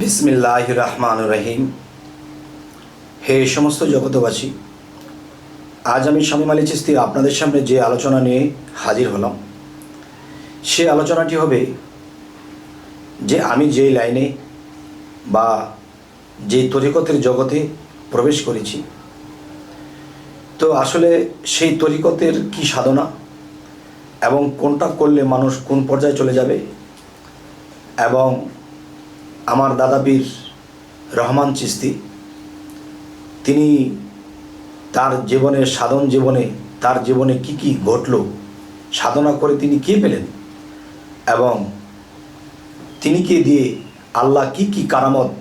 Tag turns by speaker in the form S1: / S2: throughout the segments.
S1: বিসমিল্লাহ রহমান রহিম হে সমস্ত জগতবাসী আজ আমি স্বামী মালি চিস্তি আপনাদের সামনে যে আলোচনা নিয়ে হাজির হলাম, সে আলোচনাটি হবে যে আমি যেই লাইনে বা যেই তরিকতের জগতে প্রবেশ করেছি। তো আসলে সেই তরিকতের কি সাধনা এবং কোনটা করলে মানুষ কোন পর্যায়ে চলে যাবে এবং আমার দাদাবীর রহমান চিস্তি তিনি তার জীবনে, সাধন জীবনে, তার জীবনে কি কি ঘটল, সাধনা করে তিনি কে পেলেন এবং তিনি কে দিয়ে আল্লাহ কি কি কারামত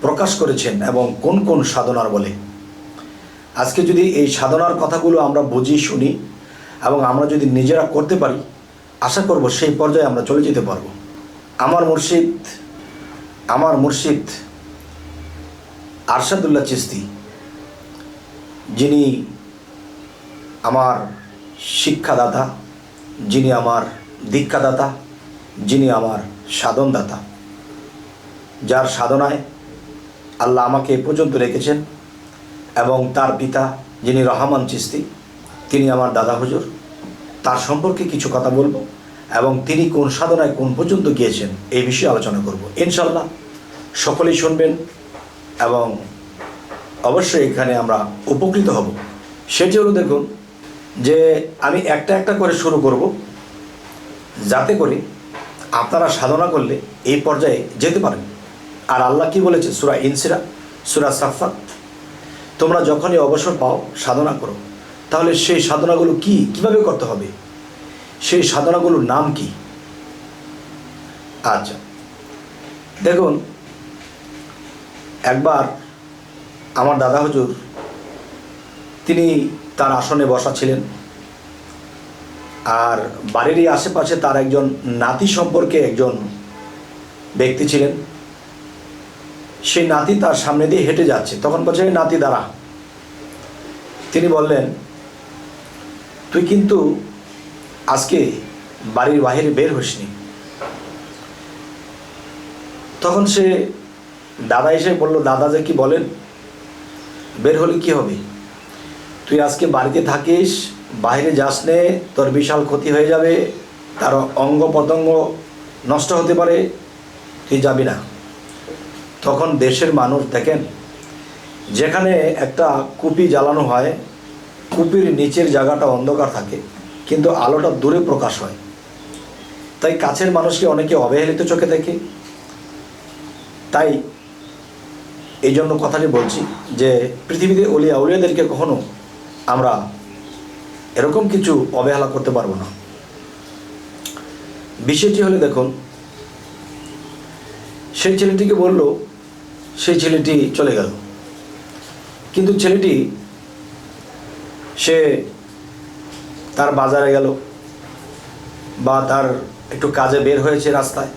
S1: প্রকাশ করেছেন এবং কোন কোন সাধনার বলে। আজকে যদি এই সাধনার কথাগুলো আমরা বুঝি, শুনি এবং আমরা যদি নিজেরা করতে পারি, আশা করব সেই পর্যায়ে আমরা চলে যেতে পারব। আমার মুর্শিদ আমার মুর্শিদ আরশাদুল্লাহ চিস্তি যিনি আমার শিক্ষাদাতা, যিনি আমার দীক্ষাদাতা, যিনি আমার সাধনদাতা, যার সাধনায় আল্লাহ আমাকে পর্যন্ত রেখেছেন এবং তার পিতা, যিনি রহমান চিস্তি তিনি আমার দাদা হুজুর। তার সম্পর্কে কিছু কথা বলব। এবং তিনি কোন সাধনায় কোন পর্যন্ত গিয়েছেন এই বিষয়ে আলোচনা করব। ইনশাল্লাহ সকলেই শুনবেন এবং অবশ্যই এখানে আমরা উপকৃত হব। সেটি হলো দেখুন যে আমি একটা একটা করে শুরু করব যাতে করে আপনারা সাধনা করলে এই পর্যায়ে যেতে পারেন। আর আল্লাহ কি বলেছে? সুরা ইনসিরা, সুরা সাফাত তোমরা যখনই অবসর পাও সাধনা করো। তাহলে সেই সাধনাগুলো কি? কীভাবে করতে হবে? সেই সাধনাগুলোর নাম কি? আচ্ছা। দেখুন, একবার আমার দাদা হুজুর, তিনি তার আসনে বসা ছিলেন। আর বাড়িরই আশেপাশে তার একজন নাতি সম্পর্কে একজন ব্যক্তি ছিলেন। সেই নাতি তার সামনে দিয়ে হেঁটে যাচ্ছে। তখন বলছে নাতি, দাঁড়া। তিনি বললেন, তুই কিন্তু আজকে বাড়ির বাহিরে বের হসনি। তখন সে দাদা এসে বলল, দাদা যে কি বলেন? বের হলে কি হবে? তুই আজকে বাড়িতে থাকিস বাইরে যাস নে, তোর বিশাল ক্ষতি হয়ে যাবে, তার অঙ্গ প্রত্যঙ্গ নষ্ট হতে পারে, তুই যাবি না। তখন দেশের মানুষ দেখেন, যেখানে একটা কুপি জ্বালানো হয়, কুপির নিচের জায়গাটা অন্ধকার থাকে। কিন্তু আলোটা দূরে প্রকাশ হয়। তাই কাছের মানুষকে অনেকে অবহেলিত চোখে দেখে। তাই এই জন্য কথাটি বলছি যে, পৃথিবীতে অলিয়া উলিয়াদেরকে কখনো আমরা এরকম কিছু অবহেলা করতে পারব না। বিষয়টি হলে দেখুন, সেই ছেলেটিকে বলল, সেই ছেলেটি চলে গেল। কিন্তু ছেলেটি, সে তার বাজারে গেল বা তার একটু কাজে বের হয়েছে রাস্তায়।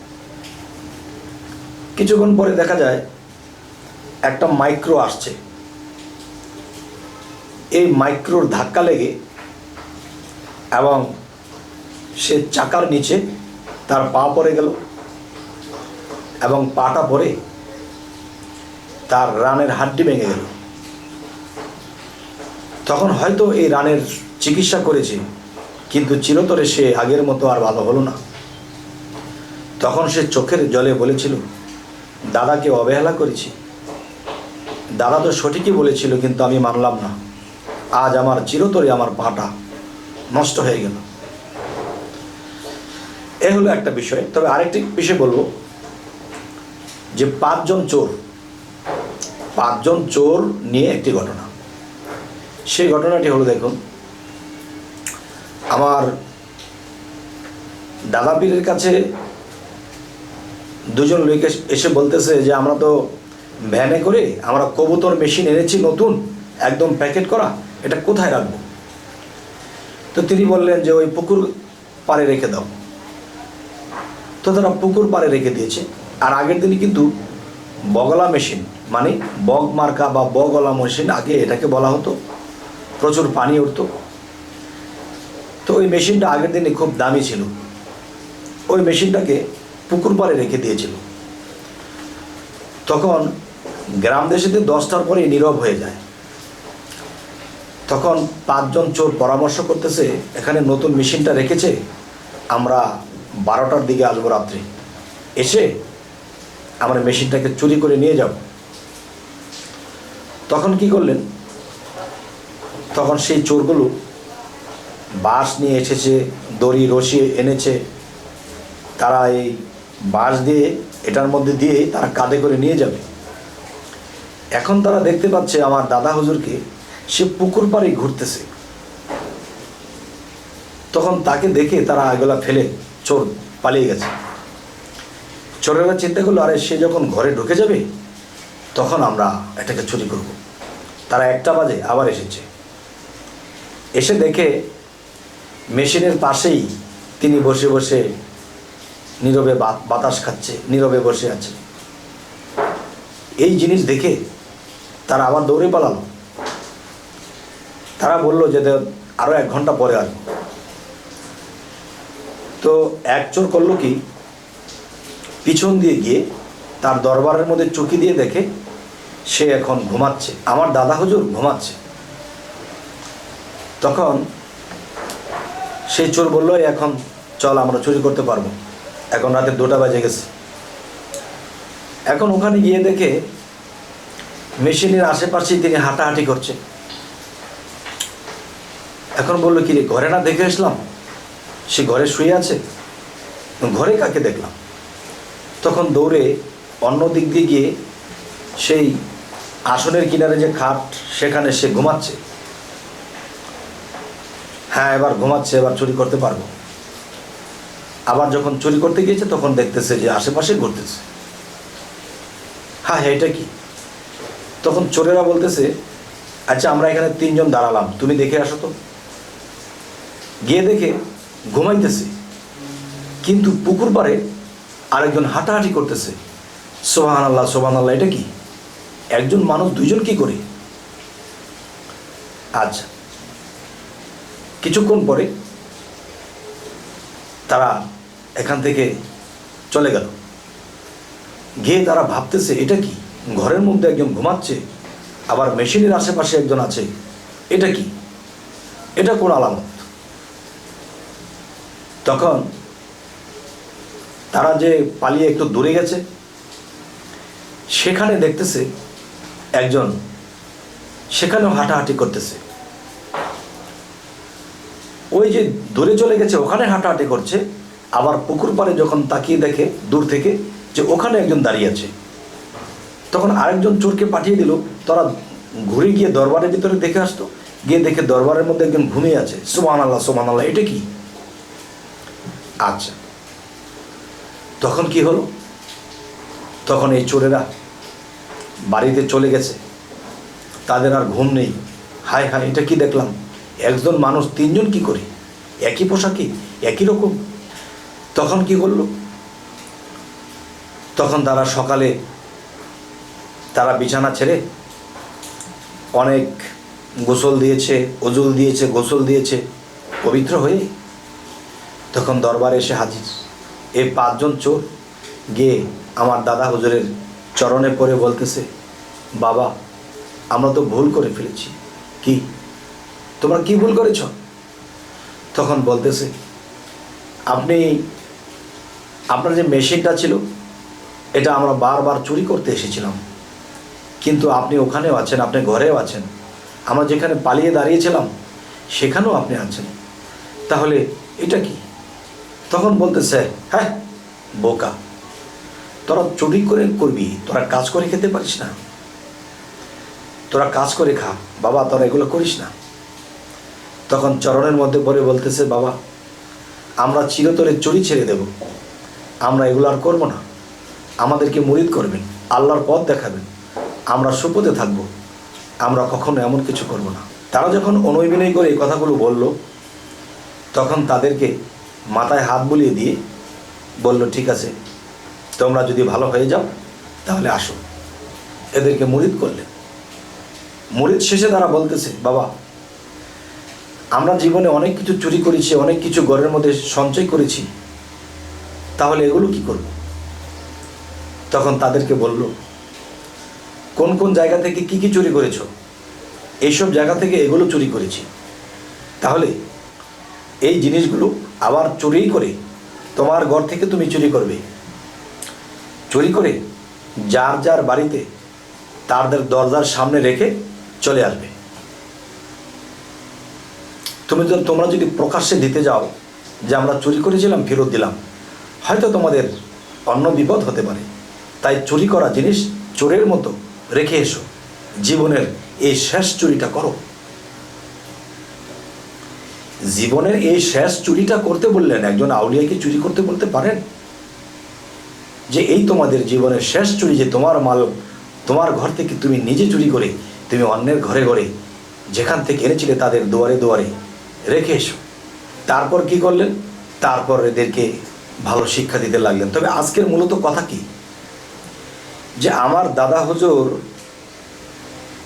S1: কিছুক্ষণ পরে দেখা যায় একটা মাইক্রো আসছে। এই মাইক্রোর ধাক্কা লেগে এবং সে চাকার নিচে তার পা পড়ে গেল এবং পাটা পরে তার রানের হাড্ডি ভেঙে গেল। তখন হয়তো এই রানের চিকিৎসা করেছে, কিন্তু চিরতরে সে আগের মতো আর ভালো হলো না। তখন সে চোখের জলে বলেছিল, দাদাকে অবহেলা করেছি। দাদা তো সঠিকই বলেছিল, কিন্তু আমি মানলাম না। আজ আমার চিরতরে আমার পাটা নষ্ট হয়ে গেল। এ হলো একটা বিষয়। তবে আরেকটি বিষয় বলব, যে পাঁচজন চোর পাঁচজন চোর নিয়ে একটি ঘটনা। সেই ঘটনাটি হলো, দেখুন আমার দাদা পীরের কাছে দুজন লোক এস- বলতেছে যে, আমরা তো ভ্যানে করে আমরা কবুতর মেশিন এনেছি নতুন, একদম প্যাকেট করা, এটা কোথায় রাখব? তো তিনি বললেন যে, ওই পুকুর পাড়ে রেখে দাও। তো তারা পুকুর পাড়ে রেখে দিয়েছে। আর আগের দিনই কিন্তু বগলা মেশিন মানে বগ মার্কা বা বগলা মেশিন, আগে এটাকে বলা হতো, প্রচুর পানি উঠতো। তো ওই মেশিনটা আগের দিনে খুব দামি ছিল। ওই মেশিনটাকে পুকুর পাড়ে রেখে দিয়েছিল। তখন গ্রাম দেশেতে দশটার পরে নীরব হয়ে যায়। তখন পাঁচজন চোর পরামর্শ করতেছে, এখানে নতুন মেশিনটা রেখেছে, আমরা বারোটার দিকে আসব রাত্রে। এসে আমরা মেশিনটাকে চুরি করে নিয়ে যাব। তখন কি করলেন? তখন সেই চোরগুলো বাঁশ নিয়ে এসেছে, দড়ি রশি এনেছে। তারা এই বাঁশ দিয়ে, এটার মধ্যে দিয়ে তারা কাঁধে করে নিয়ে যাবে। এখন তারা দেখতে পাচ্ছে আমার দাদা হুজুরকে, সে পুকুর পাড়ে ঘুরতেছে। তখন তাকে দেখে তারা এগুলা ফেলে, চোর পালিয়ে গেছে। চোরেরা চিন্তা করল, আরে সে যখন ঘরে ঢুকে যাবে, তখন আমরা এটাকে চুরি করব। তারা একটা বাজে আবার এসেছে। এসে দেখে মেশিনের পাশেই তিনি বসে বসে নীরবে বাতাস খাচ্ছে, নীরবে বসে আছে। এই জিনিস দেখে তারা আবার দৌড়ে পালালো। তারা বলল যে দে- আরও এক ঘণ্টা পরে আসব। তো এক চোর করল কি? পিছন দিয়ে গিয়ে তার দরবারের মধ্যে চুকি দিয়ে দেখে সে এখন ঘুমাচ্ছে। আমার দাদা হুজুর ঘুমাচ্ছে। তখন সেই চোর বলল, এখন চল, আমরা চুরি করতে পারব। এখন রাতে দুটা বাজে গেছে। এখন ওখানে গিয়ে দেখে মেশিনের আশেপাশেই তিনি হাঁটাহাঁটি করছে। এখন বলল, কি রে, ঘরে না দেখে আসলাম? সে ঘরে শুয়ে আছে? ঘরে কাকে দেখলাম? তখন দৌড়ে অন্য দিক দিয়ে গিয়ে সেই আসনের কিনারে যে খাট, সেখানে সে ঘুমাচ্ছে। হ্যাঁ এবার ঘুমাচ্ছে, এবার চুরি করতে পারব। আবার যখন চুরি করতে গিয়েছে, তখন দেখতেছে যে আশেপাশে ঘুরতেছে। হ্যাঁ হ্যাঁ এটা কি? তখন চোরেরা বলতেছে আচ্ছা আমরা এখানে তিনজন দাঁড়ালাম, তুমি দেখে আসো তো। গিয়ে দেখে ঘুমাইতেছে। কিন্তু পুকুর পাড়ে আরেকজন হাঁটাহাঁটি করতেছে। সোহান আল্লাহ সোহান আল্লাহ এটা কি? একজন মানুষ, দুইজন কি করে? আচ্ছা কিছুক্ষণ পরে তারা এখান থেকে চলে গেল। গিয়ে তারা ভাবতেছে, এটা কি? ঘরের মধ্যে একজন ঘুমাচ্ছে, আবার মেশিনের আশেপাশে একজন আছে। এটা কি? এটা কোন আলামত? তখন তারা যে পালিয়ে একটু দূরে গেছে, সেখানে দেখতেছে একজন, সেখানেও হাঁটাহাঁটি করতেছে। ওই যে দূরে চলে গেছে, ওখানে হাঁটাহাঁটি করছে, আবার পুকুর পাড়ে যখন তাকিয়ে দেখে দূর থেকে যে ওখানে একজন দাঁড়িয়ে আছে। তখন আরেকজন চোরকে পাঠিয়ে দিল, তারা ঘুরে গিয়ে দরবারের ভিতরে দেখে আসতো, গিয়ে দেখে দরবারের মধ্যে একজন ঘুমিয়ে আছে। সোমান আল্লাহ সোমান আল্লাহ এটা কি? আচ্ছা। তখন কি হলো? তখন এই চোরেরা বাড়িতে চলে গেছে। তাদের আর ঘুম নেই। হায় হায়, এটা কি দেখলাম? একজন মানুষ তিনজন কি করে? একই পোশাকে, একই রকম? তখন কি করল? তখন তারা সকালে তারা বিছানা ছেড়ে অনেক গোসল দিয়েছে ওজুল দিয়েছে, গোসল দিয়েছে, পবিত্র হয়ে তখন দরবারে এসে হাজির। এই পাঁচজন চোর গিয়ে আমার দাদা হুজুরের চরণে পড়ে বলতেছে, বাবা, আমরা তো ভুল করে ফেলেছি। কি? তোমরা কি ভুল করেছ? তখন বলতেছে, আপনি, আপনার যে মেশিনটা ছিল, এটা আমরা বারবার চুরি করতে এসেছিলাম। কিন্তু আপনি ওখানেও আছেন, আপনি ঘরেও আছেন। আমরা যেখানে পালিয়ে দাঁড়িয়েছিলাম, সেখানেও আপনি আছেন। তাহলে এটা কি? তখন বলতেছে হ্যাঁ বোকা। তোরা চুরি করে করবি, তোরা কাজ করে খেতে পারিস না। তোরা কাজ করে খা, বাবা, তোরা এগুলো করিস না। তখন চরণের মধ্যে পড়ে বলতেছে, বাবা, আমরা চিরতরে চুরি ছেড়ে দেব। আমরা এগুলো আর করব না। আমাদেরকে মুরিদ করবেন, আল্লাহর পথ দেখাবেন। আমরা সুপথে থাকব। আমরা কখনো এমন কিছু করব না। তারা যখন অনুবিনয় করে এই কথাগুলো বলল, তখন তাদেরকে মাথায় হাত বুলিয়ে দিয়ে বলল, ঠিক আছে, তোমরা যদি ভালো হয়ে যাও, তাহলে আসো। এদেরকে মুরিদ করলে মুরিদ শেষে তারা বলতেছে, বাবা আমরা জীবনে অনেক কিছু চুরি করেছি, অনেক কিছু ঘরের মধ্যে সঞ্চয় করেছি। তাহলে এগুলো কি করব? তখন তাদেরকে বলল, কোন কোন জায়গা থেকে কি কি চুরি করেছ? এইসব জায়গা থেকে এগুলো চুরি করেছি। তাহলে এই জিনিসগুলো আবার চুরি করে তোমার ঘর থেকে তুমি চুরি করবে। চুরি করে যার যার বাড়িতে তাদের দরজার সামনে রেখে চলে আসবে। তুমি যদি তোমরা যদি প্রকাশ্যে দিতে যাও যে আমরা চুরি করেছিলাম, ফেরত দিলাম, হয়তো তোমাদের অন্য বিপদ হতে পারে। তাই চুরি করা জিনিস চোরের মতো রেখে এসো। জীবনের এই শেষ চুরিটা করো। জীবনের এই শেষ চুরিটা করতে বললেন, একজন আউলিয়া কি চুরি করতে বলতে পারেন? যে এই তোমাদের জীবনের শেষ চুরি, যে তোমার মাল, তোমার ঘর থেকে তুমি নিজে চুরি করে, তুমি অন্যের ঘরে ঘরে যেখান থেকে এনেছিলে তাদের দুয়ারে দুয়ারে রেখে এসো। তারপর কি করলেন? তারপর এদেরকে ভালো শিক্ষা দিতে লাগলেন। তবে আজকের মূলত কথা কি? যে আমার দাদা হুজুর,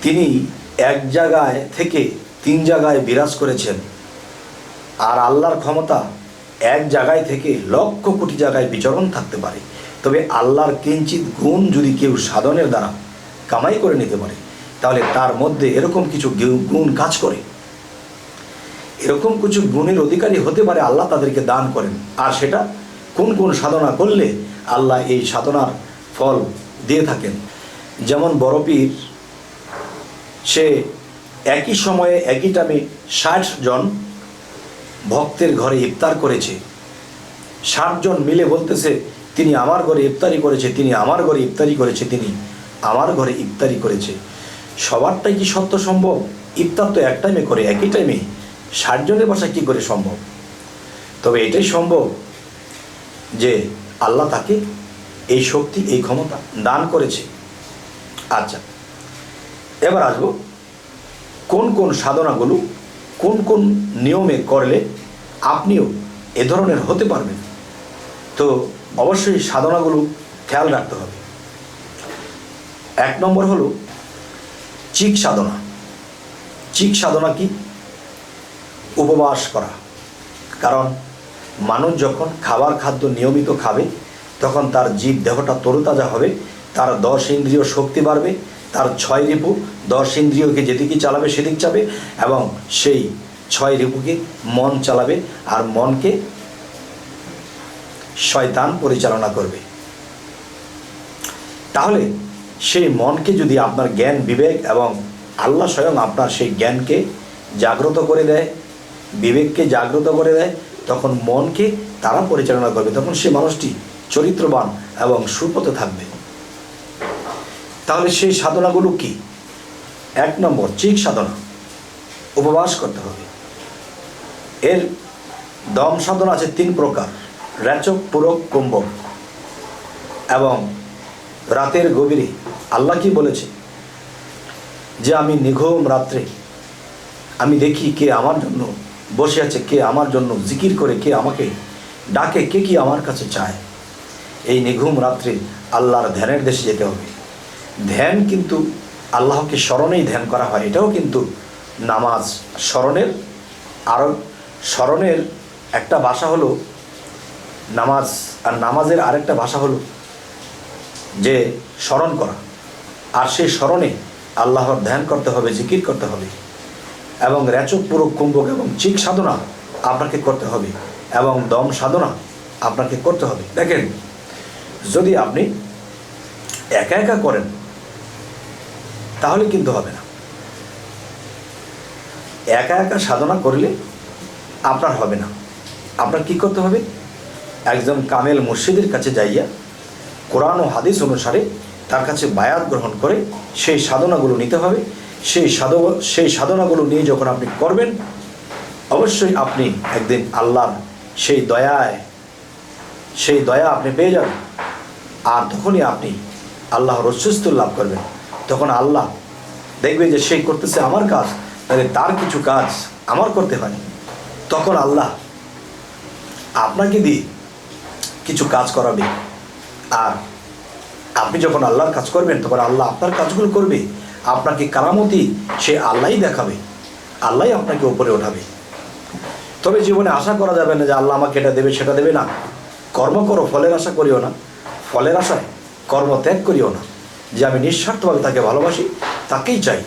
S1: তিনি এক জায়গায় থেকে তিন জায়গায় বিরাজ করেছেন। আর আল্লাহর ক্ষমতা এক জায়গায় থেকে লক্ষ কোটি জায়গায় বিচরণ থাকতে পারে। তবে আল্লাহর কিঞ্চিত গুণ যদি কেউ সাধনের দ্বারা কামাই করে নিতে পারে, তাহলে তার মধ্যে এরকম কিছু গুণ কাজ করে। এরকম কিছু গুণের অধিকারী হতে পারে আল্লাহ তাদেরকে দান করেন। আর সেটা কোন কোন সাধনা করলে আল্লাহ এই সাধনার ফল দিয়ে থাকেন। যেমন বড় পীর, সে একই সময়ে একই টাইমে ষাট জন ভক্তের ঘরে ইফতার করেছে। ষাট জন মিলে বলতেছে, তিনি আমার ঘরে ইফতারি করেছে, তিনি আমার ঘরে ইফতারি করেছে, তিনি আমার ঘরে ইফতারি করেছে। সবারটাই কি সত্য সম্ভব? ইফতার তো এক টাইমে করে, একই টাইমে। ষাট জনের বাসায় কী করে সম্ভব? তবে এটাই সম্ভব যে আল্লাহ তাকে এই শক্তি, এই ক্ষমতা দান করেছে। আচ্ছা এবার আসব কোন কোন সাধনাগুলো, কোন কোন নিয়মে করলে আপনিও এ ধরনের হতে পারবেন? তো অবশ্যই সাধনাগুলো খেয়াল রাখতে হবে। এক নম্বর হলো চিক সাধনা। চিক সাধনা কি? উপবাস করা। কারণ মানুষ যখন খাবার খাদ্য নিয়মিত খাবে, তখন তার জীব দেহটা তরুতাজা হবে, তার দশ ইন্দ্রিয় শক্তি বাড়বে, তার ছয় রিপু, দশ ইন্দ্রিয়কে যেদিকে চালাবে সেদিক চাবে এবং সেই ছয় রিপুকে মন চালাবে আর মনকে শয়তান পরিচালনা করবে। তাহলে সেই মনকে যদি আপনার জ্ঞান বিবেক এবং আল্লাহ স্বয়ং আপনার সেই জ্ঞানকে জাগ্রত করে দেয় বিবেককে জাগ্রত করে দেয়, তখন মনকে তারা পরিচালনা করবে, তখন সে মানুষটি চরিত্রবান এবং সুপথে থাকবে। তাহলে সেই সাধনাগুলো কি? এক নম্বর, চিক সাধনা। উপবাস করতে হবে। এর দম সাধনা আছে তিন প্রকার রেচক পুরক, কুম্ভক। এবং রাতের গভীরে আল্লাহ কি বলেছে? যে আমি নিঘুম রাত্রে, আমি দেখি কে আমার জন্য বসে আছে কে আমার জন্য জিকির করে, কে আমাকে ডাকে, কে কি আমার কাছে চায়? এই নিঘুম রাত্রে আল্লাহর ধ্যানের দেশে যেতে হবে। ধ্যান কিন্তু আল্লাহকে স্মরণেই ধ্যান করা হয়। এটাও কিন্তু নামাজ স্মরণের আরও স্মরণের একটা ভাষা হলো নামাজ, আর নামাজের আরেকটা ভাষা হলো যে স্মরণ করা। আর সেই স্মরণে আল্লাহর ধ্যান করতে হবে, জিকির করতে হবে। এবং রেচক পুরো কুম্ভক এবং চিক সাধনা আপনাকে করতে হবে এবং দম সাধনা আপনাকে করতে হবে। দেখেন, যদি আপনি একা একা করেন, তাহলে কিন্তু হবে না। একা একা সাধনা করলে আপনার হবে না। আপনার কি করতে হবে? একজন কামেল মুর্শিদের কাছে যাইয়া কোরআন ও হাদিস অনুসারে তার কাছে বায়াত গ্রহণ করে সেই সাধনাগুলো নিতে হবে। সেই সাধ সেই সাধনাগুলো নিয়ে যখন আপনি করবেন, অবশ্যই আপনি একদিন আল্লাহর সেই দয়ায়, সেই দয়া আপনি পেয়ে যাবেন। আর তখনই আপনি আল্লাহর অস্বস্ত লাভ করবেন। তখন আল্লাহ দেখবে যে সেই করতেছে আমার কাজ, তাহলে তার কিছু কাজ আমার করতে হয়। তখন আল্লাহ আপনাকে দিয়ে কিছু কাজ করাবে। আর আপনি যখন আল্লাহর কাজ করবেন, তখন আল্লাহ আপনার কাজগুলো করবে। আপনাকে কারামতি সে আল্লাহই দেখাবে, আল্লাহই আপনাকে উপরে ওঠাবে। তবে জীবনে আশা করা যাবে না যে আল্লাহ আমাকে এটা দেবে, সেটা দেবে না। কর্ম করো, ফলের আশা করিও না। ফলের আশায় কর্ম ত্যাগ করিও না। যে আমি নিঃস্বার্থভাবে তাকে ভালোবাসি, তাকেই চাই।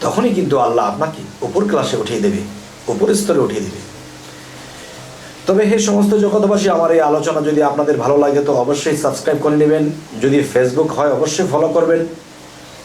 S1: তখনই কিন্তু আল্লাহ আপনাকে উপর ক্লাসে উঠিয়ে দেবে, উপর স্তরে উঠিয়ে দেবে। তবে হে সমস্ত জগতবাসী আমার এই আলোচনা যদি আপনাদের ভালো লাগে, তো অবশ্যই সাবস্ক্রাইব করে নেবেন। যদি ফেসবুক হয়, অবশ্যই ফলো করবেন।